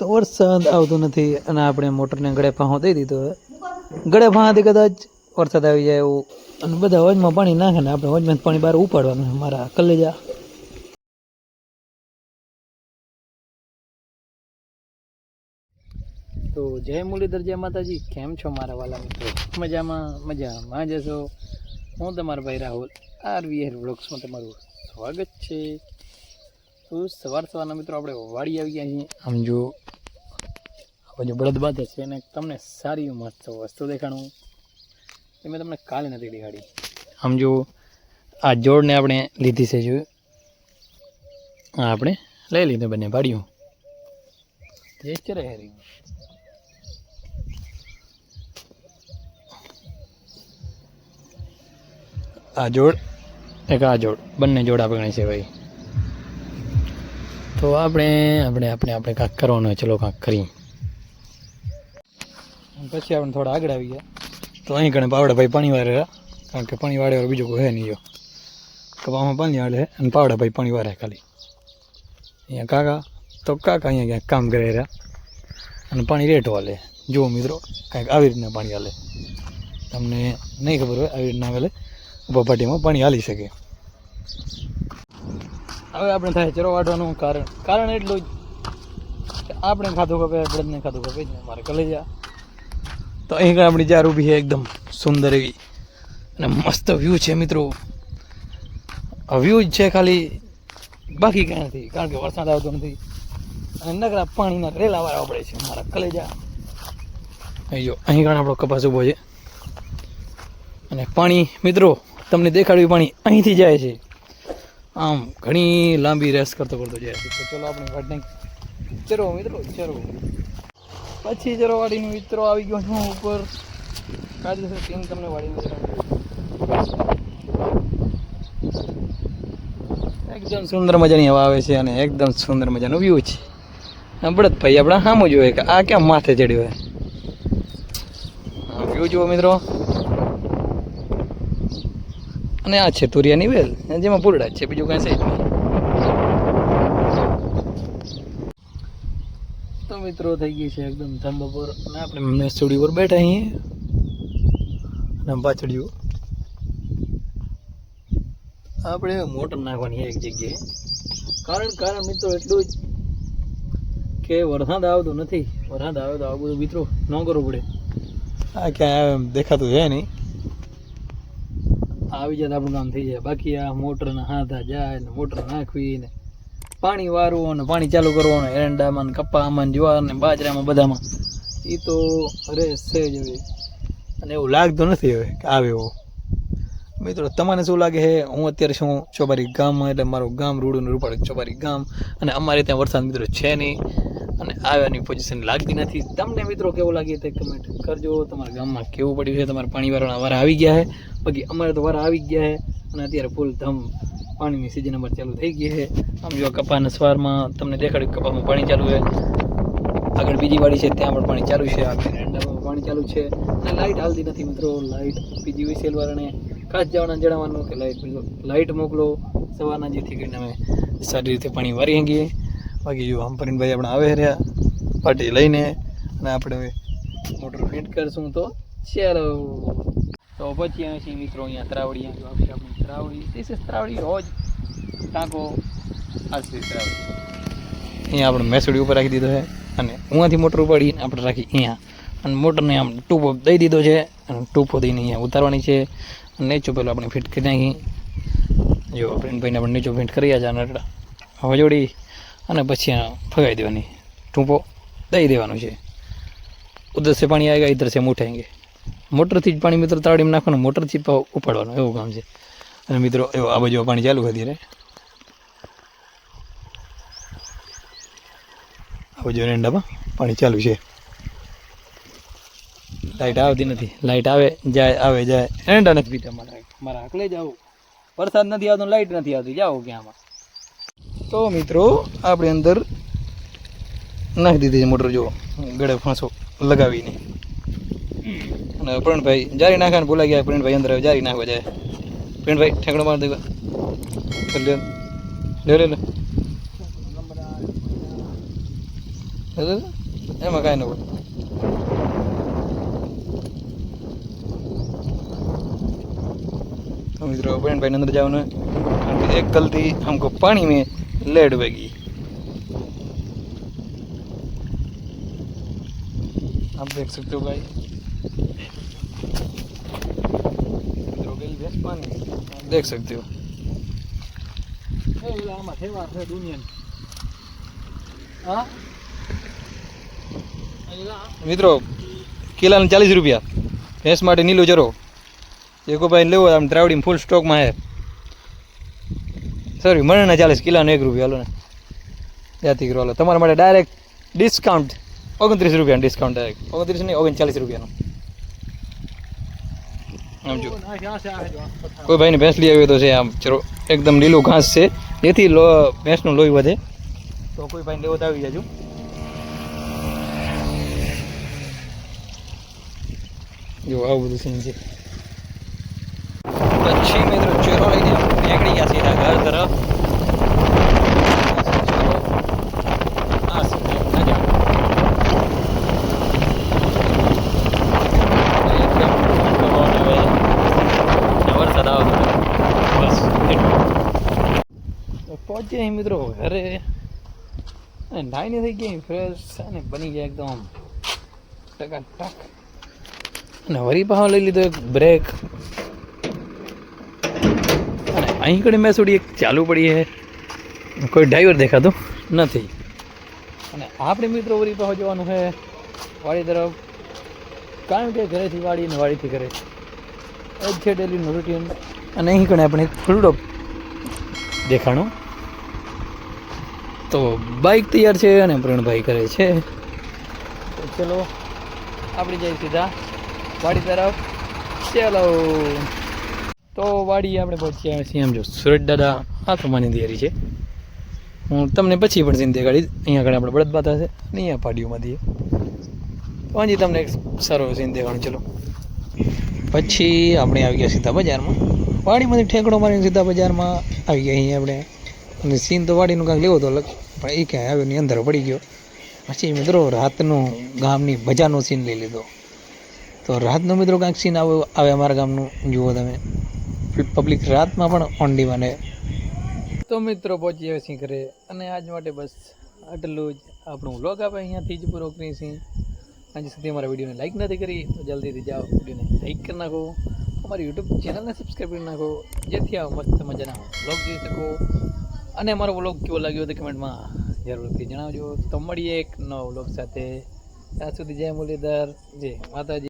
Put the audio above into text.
તો વરસાદ આવતો નથી અને આપણે મોટરને ગળે ફાંહો દઈ દીધો ગળે ફાંહાથી કદાચ વરસાદ આવી જાય એવું. અને બધા હોજમાં પાણી નાખે ને આપણે હોજમાં પાણી બહાર ઉપાડવાનું મારા કલેજા. તો જય મુરલીધર જય માતાજી. કેમ છો મારા વાલા મિત્રો? મજામાં મજામાં જશો હું તમારો ભાઈ રાહુલ આરવીએર બ્લોગ્સમાં તમારું સ્વાગત છે. તો સવાર સવારના મિત્રો આપણે વાડી આવી ગયા છીએ. આમ જો બાજુ બળદ છે અને તમને સારી મસ્ત વસ્તુ દેખાડું. એ મેં તમને કાલે નથી દેખાડી. આમ જો, આ જોડને આપણે લીધી છે જો. આ આપણે લઈ લીધું બંને પાડ્યું જે ચરે હેરી. આ જોડ, એક આ જોડ, બંને જોડ આપણે છે ભાઈ તો આપણે આપણે આપણે આપણે કાંક કરવાનું હોય, ચલો કાંક કરી પછી આપણે થોડા આગળ આવી ગયા. તો અહીં કણે પાવડા ભાઈ પાણી વારે. કારણ કે પાણી વાળે બીજું કોઈ હે નહીં જો કપામાં પાણી વાળે અને પાવડા ભાઈ પાણી વારે ખાલી. અહીંયા કાકા, તો કાકા અહીંયા ક્યાંક કામ કરે રહ્યા. અને પાણી રેટ વાલે. જુઓ મિત્રો, કાંઈક આવી રીતના પાણી હાલે. તમને નહીં ખબર હોય આવી રીતના હાલે. ઉભાપાટીમાં પાણી હાલી શકે. હવે આપણે થાય ચરો વાટવાનું કારણ. કારણ એટલું જ આપણે ખાધું ખપે બળદને ખાધું ખપે. જ મારે કલેજા. તો અહીં આગળ આપણી જાર ઊભી છે એકદમ સુંદર એવી. અને મસ્ત વ્યૂ છે મિત્રો. વ્યૂ જ છે ખાલી બાકી કાંઈ નથી, કારણ કે વરસાદ આવતો નથી. અને નકરા પાણીના રેલા વાળા પડે છે મારા કલેજા. અહીં જો, અહીં કારણે આપણો કપાસ ઊભો છે. અને પાણી, મિત્રો, તમને દેખાડ્યું પાણી અહીંથી જાય છે. આમ ઘણી લાંબી રેસ કરતો કરતો જાય છે. તો ચલો આપણે વાટને ચરો, મિત્રો, ચરો. પછી જરો વાડીનો મિત્રો આવી ગયો છું ઉપર. કાયદેસર ટીમ તમને વાડીનો એકદમ સુંદર મજાની હવા આવે છે અને એકદમ સુંદર મજાનો વ્યૂ છે. બળદ ભાઈ, આપણે સામું જોઈએ કે આ ક્યાં માથે ચડ્યો હોય વ્યૂ જુઓ મિત્રો. અને આ છે તુરિયાની વેલ, જેમાં પૂરડા છે, બીજું કાંઈ સહિત નહીં. મિત્રો થઈ ગઈ છે એકદમ થાંભા પર અને આપણે મેસુડી પર બેઠા અહીં અને પાછળીઓ આપણે મોટર નાખવાની એક જગ્યાએ. કારણ કારણ મિત્રો એટલું જ કે વરસાદ આવતો નથી. વરસાદ આવે તો આવું બધું મિત્રો ન કરવું પડે. આ ક્યાં દેખાતું છે નહીં. આવી જાય આપણું કામ થઈ જાય. બાકી આ મોટરના હાથા જાય ને મોટર નાખવી ને પાણી વારવું અને પાણી ચાલુ કરવાનું, એરંડામાં કપ્પામાં કપામાં ને જુવાર ને બાજરામાં બધામાં. એ તો અરે છે જ હવે. અને એવું લાગતું નથી હવે કે આવે એવો. મિત્રો તમને શું લાગે છે? હું અત્યારે છું ચોબારી ગામમાં એટલે મારું ગામ રૂડું રૂપાડ ચોબારી ગામ. અને અમારે ત્યાં વરસાદ મિત્રો છે નહીં. અને આવ્યાની પોઝિશન લાગતી નથી. તમને મિત્રો કેવું લાગે તે કમેન્ટ કરજો. તમારા ગામમાં કેવું પડ્યું છે? તમારા પાણી વાળાના વારા આવી ગયા છે? બાકી અમારે તો વારા આવી ગયા છે. અને અત્યારે ફૂલ ધમ પાણીની સિઝન અમારે ચાલુ થઈ ગઈ છે. આમ જો કપાના સ્વારમાં તમને દેખાડ્યું કપામાં પાણી ચાલુ છે. આગળ બીજી વાડી છે, ત્યાં પણ પાણી ચાલુ છે. આગળ એરંડામાં પાણી ચાલુ છે. અને લાઇટ હાલતી નથી મિત્રો. લાઇટ પીજીવીસીએલ વાળાને ખાસ જવાના જણાવવાનું કે લાઇટ લાઇટ મોકલો. સવારના જેથી કરીને અમે સારી રીતે પાણી વારી હંગીએ બાકી જો હંપરીનભાઈ આપણે આવે રહ્યા પાટી લઈને અને આપણે મોટર ફિટ કરશું તો ચાલો. તો પછી અહીં મિત્રો અહીંયા ત્રાવડી અહીંયા આવશે ત્રાવડી. ધીસ ત્રાવડી હોજ ટાંકો આરસી ત્રાવડી. અહીંયા આપણે મેસડી ઉપર રાખી દીધો છે અને ઉવાથી મોટર ઉપાડીને આપણે રાખી અહીંયા. અને મોટરને આમ ટૂંપો દઈ દીધો છે અને ટૂંપો દઈને અહીંયા ઉતારવાની છે. અને નીચો પેલો આપણે ફિટ કરી નાખી. જો ફ્રેન્ડભાઈને આપણે નીચો ફિટ કરી આજે નટડા. હજોડી અને પછી ફગાવી દેવાની. ટૂંપો દઈ દેવાનું છે. ઉધર સે પાણી આવેગા ઇધર સે મૂઠાએંગે મોટરથી જ પાણી મિત્રો તાળીમાં નાખવાનું, મોટરથી ઉપાડવાનું, એવું કામ છે. અને મિત્રો, એવો આ બાજુ પાણી ચાલુ છે રે આ બાજુ એરંડામાં પાણી ચાલુ છે. લાઇટ આવતી નથી. લાઇટ આવે, જાય આવે, જાય. એરંડા નથી પીતા મારા મારા આકલે જ આવું વરસાદ નથી આવતો લાઇટ નથી આવતી. જાઓ ક્યાંમાં તો મિત્રો, આપણે અંદર નાખી દીધી છે મોટર જો ગળે ફાંસો લગાવીને. અને પ્રણભાઈ જારી નાખવાનું ભૂલા ગયા પ્રણભાઈ અંદર હવે જારી નાખવા જાય પ્રણભાઈ ઠેકડો માર દેવા લે લે લે લે બરાબર? એમાં કાંઈ ન હોય तो मित्रों बहन भाई अंदर जाओ ना एक गलती हमको पानी में ले डूबेगी आप देख सकते हो भाई देख सकते हो મિત્રો કિલાના ચાલીસ રૂપિયા ભેંસ માટે નીલો ચરો એકો ભાઈ લેવો આમ ત્રાવડી ફૂલ સ્ટોકમાં હે સોરી મને ના ચાલીસ કિલાનો એક રૂપિયા હાલો ને જાતી કરો હાલો તમારા માટે ડાયરેક્ટ ડિસ્કાઉન્ટ ઓગણત્રીસ રૂપિયાનું ડિસ્કાઉન્ટ ડાયરેક્ટ ઓગણત્રીસ નહીં ઓગણચાલીસ રૂપિયાનું આમ જો કોઈ ભાઈને ભેંસ લઈ આવ્યો તો છે આમ ચલો એકદમ લીલું ઘાસ છે. જેથી લો ભેંસનું લોહી વધે. તો કોઈ ભાઈને લેવો તો આવી જજો. જો આવું બધું સીન છે. પછી મિત્રો ચેરો લઈને નીકળી ગયા સીધા ઘર તરફ આ સીધા નજારો. એકદમ પવન આવે ને વરસાદ આવતો રહે. બસ એટલું. તો પહોંચ્યા મિત્રો, ઘરે. અને નાઈને થઈ ગઈ ફ્રેશ અને બની ગયા એકદમ ટકા ટક અને વરી પાછો લઈ લીધો એક બ્રેક અને અહીં કડી મેસોડી એક ચાલુ પડી છે. કોઈ ડ્રાઈવર દેખાતો નથી. અને આપણે મિત્રો વરી પાસે જવાનું છે વાડી તરફ. કારણ કે ઘરેથી વાડી અને વાડીથી ઘરે. એ છે ડેલીનું રૂટીન અને અહીં કણે આપણે એક ફૂલડો દેખાણો. તો બાઇક તૈયાર છે અને પ્રણભાઈ કરે છે. તો ચલો, આપણે જઈએ સીધા વાડી તરફ. ચલો. તો વાડી આપણે પહોંચ્યા છીએ એમ જો સુરજ દાદા આ પ્રમાણેની તૈયારી છે. હું તમને પછી પણ સીન દેખાડીશ. અહીંયા આગળ આપણે બળદ બાતા છે અને અહીંયા પાડીઓમાં દઈએ. તો તમને એક સારો સીન દેખાડું, ચલો. પછી આપણે આવી ગયા સીધા બજારમાં. વાડીમાંથી ઠેકડો મારીને સીધા બજારમાં આવી ગયા અહીંયા આપણે. અને સીન તો વાડીનું કાંઈક લેવો તો અલગ, પણ એ ક્યાંય આવ્યો અંદર પડી ગયો. પછી મિત્રો રાતનું ગામની ભજાનો સીન લઈ લીધો. તો રાતનો મિત્રો કાંઈક સીન આવે આવે અમારા ગામનું, જુઓ તમે. પબ્લિક રાતમાં પણ ઓન ડિમાન્ડ તો મિત્રો પહોંચી આવે સિંહ ઘરે, અને આજ માટે બસ આટલું જ. આપણું વ્લોગ આપણે અહીંયાથી જ પૂરો કરીએ છીએ. આજે સુધી અમારા વિડીયોને લાઈક નથી કરી, તો જલ્દીથી જાઓ, વિડીયોને લાઈક કરી નાખો. અમારી યુટ્યુબ ચેનલને સબસ્ક્રાઈબ કરી નાખો, જેથી આ મસ્ત મજાના વ્લોગ જોઈ શકો. અને અમારો વ્લોગ કેવો લાગ્યો તો કમેન્ટમાં જરૂરથી જણાવજો. તો મળીએ એક નવો વ્લોગ સાથે. ત્યાં સુધી જય મુરલીધર, જય માતાજી.